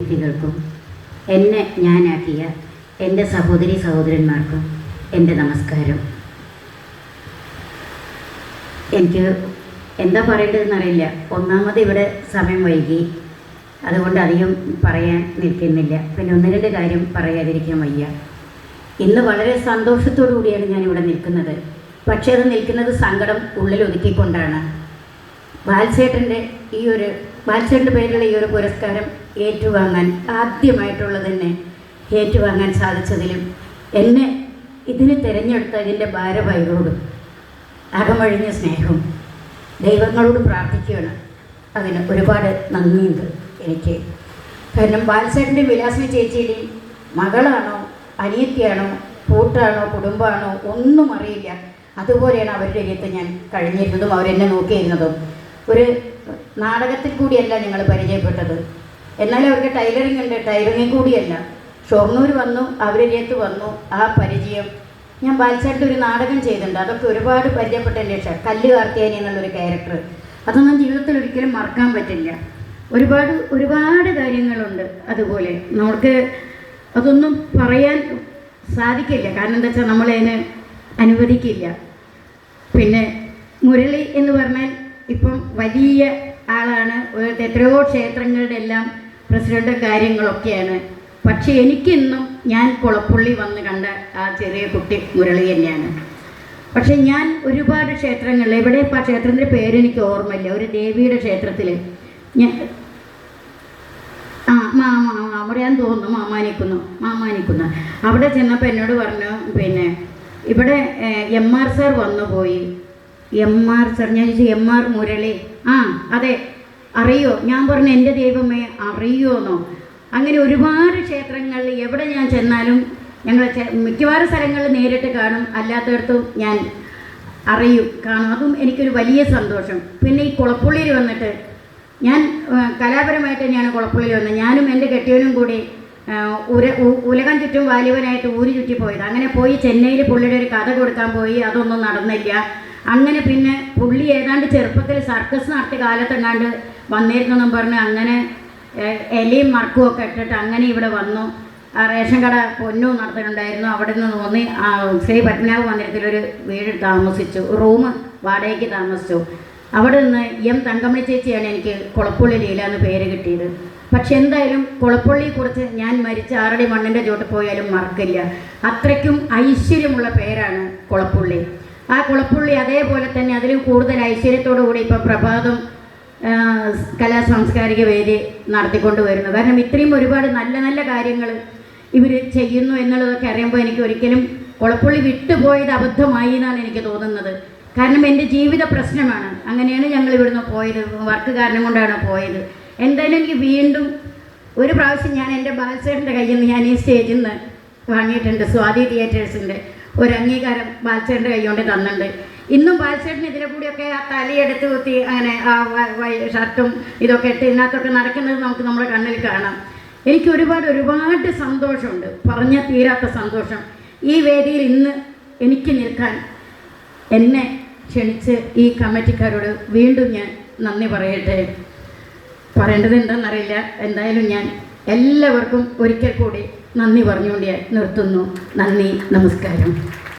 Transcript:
വ്യക്തികൾക്കും എന്നെ ഞാനാക്കിയ എന്റെ സഹോദരി സഹോദരന്മാർക്കും എന്റെ നമസ്കാരം. എനിക്ക് എന്താ പറയേണ്ടതെന്നറിയില്ല ഒന്നാമത് ഇവിടെ സമയം വൈകി. അതുകൊണ്ട് അധികം പറയാൻ നിൽക്കുന്നില്ല. പിന്നെ ഒന്ന് രണ്ട് കാര്യം പറയാതിരിക്കാൻ വയ്യ. ഇന്ന് വളരെ സന്തോഷത്തോടു കൂടിയാണ് ഞാൻ ഇവിടെ നിൽക്കുന്നത്. പക്ഷേ അത് നിൽക്കുന്നത് സങ്കടം ഉള്ളിൽ ഒതുക്കിക്കൊണ്ടാണ് ബാൽസേട്ടന്റെ ഈ ഒരു ബാൽസേട്ടന്റെ പേരിലുള്ള ഈ ഒരു പുരസ്കാരം ഏറ്റുവാങ്ങാൻ ആദ്യമായിട്ടുള്ളത് തന്നെ ഏറ്റുവാങ്ങാൻ സാധിച്ചതിലും എന്നെ ഇതിന് തിരഞ്ഞെടുത്തതിന്റെ ഭാരവാഹികളോടും അകമഴിഞ്ഞ സ്നേഹവും ദൈവങ്ങളോട് പ്രാർത്ഥിക്കുകയാണ്. അതിന് ഒരുപാട് നന്ദിയുണ്ട് എനിക്ക്. കാരണം വാത്സരന്റെ വിലാസിനി ചേച്ചിയുടെ മകളാണോ അനിയത്തിയാണോ കൂട്ടാണോ കുടുംബമാണോ ഒന്നും അറിയില്ല. അതുപോലെയാണ് അവരുടെ അരിയത്ത് ഞാൻ കഴിഞ്ഞിരുന്നതും അവരെന്നെ നോക്കിയിരുന്നതും. ഒരു നാടകത്തിൽ കൂടിയല്ല ഞങ്ങൾ പരിചയപ്പെട്ടത്. എന്നാലും അവർക്ക് ടൈലറിംഗ് ഉണ്ട്. ടൈലറിംഗ് കൂടിയല്ല. ഷൊർണൂർ വന്നു അവരിലേക്ക് വന്നു. ആ പരിചയം ഞാൻ ബാൽസായിട്ട് ഒരു നാടകം ചെയ്തിട്ടുണ്ട്. അതൊക്കെ ഒരുപാട് പരിചയപ്പെട്ടതിന് ശേഷം കല്ല് കാർത്തിയാനി എന്നുള്ളൊരു ക്യാരക്ടർ അതൊന്നും ജീവിതത്തിൽ ഒരിക്കലും മറക്കാൻ പറ്റില്ല. ഒരുപാട് ഒരുപാട് കാര്യങ്ങളുണ്ട് അതുപോലെ. നമുക്ക് അതൊന്നും പറയാൻ സാധിക്കില്ല. കാരണം എന്താ വെച്ചാൽ നമ്മളതിന് അനുവദിക്കില്ല. പിന്നെ മുരളി എന്ന് പറഞ്ഞാൽ ഇപ്പം വലിയ ആളാണ്. എത്രയോ ക്ഷേത്രങ്ങളുടെ എല്ലാം പ്രസിഡന്റ് കാര്യങ്ങളൊക്കെയാണ്. പക്ഷെ എനിക്കിന്നും ഞാൻ കുളപ്പുള്ളി വന്ന് കണ്ട ആ ചെറിയ കുട്ടി മുരളി തന്നെയാണ്. പക്ഷെ ഞാൻ ഒരുപാട് ക്ഷേത്രങ്ങളിൽ എവിടെ ഇപ്പോൾ ആ ക്ഷേത്രത്തിന്റെ പേരെനിക്ക് ഓർമ്മയില്ല. ഒരു ദേവിയുടെ ക്ഷേത്രത്തിൽ ഞാൻ ആ മാമ അവിടെയാൻ തോന്നുന്നു മാമാനിക്കുന്നു മാമാനിക്കുന്നു. അവിടെ ചെന്നപ്പോൾ എന്നോട് പറഞ്ഞു പിന്നെ ഇവിടെ എം ആർ സാർ വന്നു പോയി എം ആർ സർ ഞാൻ ചോദിച്ചു എം ആർ മുരളി. ആ അതെ. അറിയോ? ഞാൻ പറഞ്ഞു എന്റെ ദൈവമേ അറിയോന്നോ? അങ്ങനെ ഒരുപാട് ക്ഷേത്രങ്ങളിൽ എവിടെ ഞാൻ ചെന്നാലും ഞങ്ങൾ മിക്കവാറും സ്ഥലങ്ങളിൽ നേരിട്ട് കാണും. അല്ലാത്തടത്തും ഞാൻ അറിയും കാണും. അതും എനിക്കൊരു വലിയ സന്തോഷം. പിന്നെ ഈ കുളപ്പുള്ളിയിൽ വന്നിട്ട് ഞാൻ കലാപരമായിട്ട് തന്നെയാണ് കുളപ്പുള്ളിയിൽ വന്നത്. ഞാനും എന്റെ കെട്ടിയവനും കൂടി ഉര ഉലകം ചുറ്റും വാലിബനായിട്ട് ഊരി ചുറ്റി പോയത്. അങ്ങനെ പോയി ചെന്നൈയിൽ പുള്ളിയുടെ ഒരു കഥ കൊടുക്കാൻ പോയി. അതൊന്നും നടന്നില്ല. അങ്ങനെ പിന്നെ പുള്ളി ഏതാണ്ട് ചെറുപ്പത്തിൽ സർക്കസ് നടത്തിയ കാലത്തെങ്ങാണ്ട് വന്നിരുന്നെന്നും പറഞ്ഞ് അങ്ങനെ എലയും മറക്കും ഒക്കെ ഇട്ടിട്ട് അങ്ങനെ ഇവിടെ വന്നു. ആ റേഷൻ കട പൊന്നു നടത്തിയിട്ടുണ്ടായിരുന്നു അവിടെ നിന്ന് തോന്നി ശ്രീ പത്മനാഭ മന്ദിരത്തിലൊരു വീട് താമസിച്ചു റൂം വാടകയ്ക്ക് താമസിച്ചു. അവിടെ നിന്ന് എം തങ്കമണി ചേച്ചിയാണ് എനിക്ക് കുളപ്പുള്ളി ലീല എന്ന് പേര് കിട്ടിയത്. പക്ഷെ എന്തായാലും കുളപ്പുള്ളിയെക്കുറിച്ച് ഞാൻ മരിച്ച ആറടി മണ്ണിന്റെ ചോട്ട് പോയാലും മറക്കില്ല. അത്രയ്ക്കും ഐശ്വര്യമുള്ള പേരാണ് കുളപ്പുള്ളി. ആ കുളപ്പുള്ളി അതേപോലെ തന്നെ അതിലും കൂടുതൽ ഐശ്വര്യത്തോടു കൂടി ഇപ്പോൾ പ്രഭാതം കലാ സാംസ്കാരിക വേദി നടത്തിക്കൊണ്ട് വരുന്നു. കാരണം ഇത്രയും ഒരുപാട് നല്ല നല്ല കാര്യങ്ങൾ ഇവർ ചെയ്യുന്നു എന്നുള്ളതൊക്കെ അറിയുമ്പോൾ എനിക്ക് ഒരിക്കലും കുളപ്പുള്ളി വിട്ടുപോയത് അബദ്ധമായി എന്നാണ് എനിക്ക് തോന്നുന്നത്. കാരണം എന്റെ ജീവിത പ്രശ്നമാണ്. അങ്ങനെയാണ് ഞങ്ങൾ ഇവിടുന്ന് പോയത്. വർക്ക് കാരണം കൊണ്ടാണ് പോയത്. എന്തായാലും എനിക്ക് വീണ്ടും ഒരു പ്രാവശ്യം ഞാൻ എന്റെ ബാലസേട്ടന്റെ കയ്യിൽ നിന്ന് ഞാൻ ഈ സ്റ്റേജിൽ നിന്ന് വാങ്ങിയിട്ടുണ്ട്. സ്വാതി തിയേറ്റേഴ്സിന്റെ. ഒരു അംഗീകാരം ബാലസേട്ടന്റെ കൈ കൊണ്ട് തന്നിട്ടുണ്ട്. ഇന്നും ഇതിലെ കൂടിയൊക്കെ ആ തലയെടുത്ത് കുത്തി അങ്ങനെ ആ ഷർട്ടും ഇതൊക്കെ ഇട്ട് ഇതിനകത്തൊക്കെ നടക്കുന്നത് നമുക്ക് നമ്മുടെ കണ്ണിൽ കാണാം. എനിക്ക് ഒരുപാട് ഒരുപാട് സന്തോഷമുണ്ട്. പറഞ്ഞ തീരാത്ത സന്തോഷം. ഈ വേദിയിൽ ഇന്ന് എനിക്ക് നിൽക്കാൻ എന്നെ ക്ഷണിച്ച് ഈ കമ്മിറ്റിക്കാരോട് വീണ്ടും ഞാൻ നന്ദി പറയട്ടെ. പറയേണ്ടത് എന്താണെന്നറിയില്ല. എന്തായാലും ഞാൻ എല്ലാവർക്കും ഒരിക്കൽ കൂടി നന്ദി പറഞ്ഞുകൊണ്ട് നിർത്തുന്നു. നന്ദി നമസ്കാരം.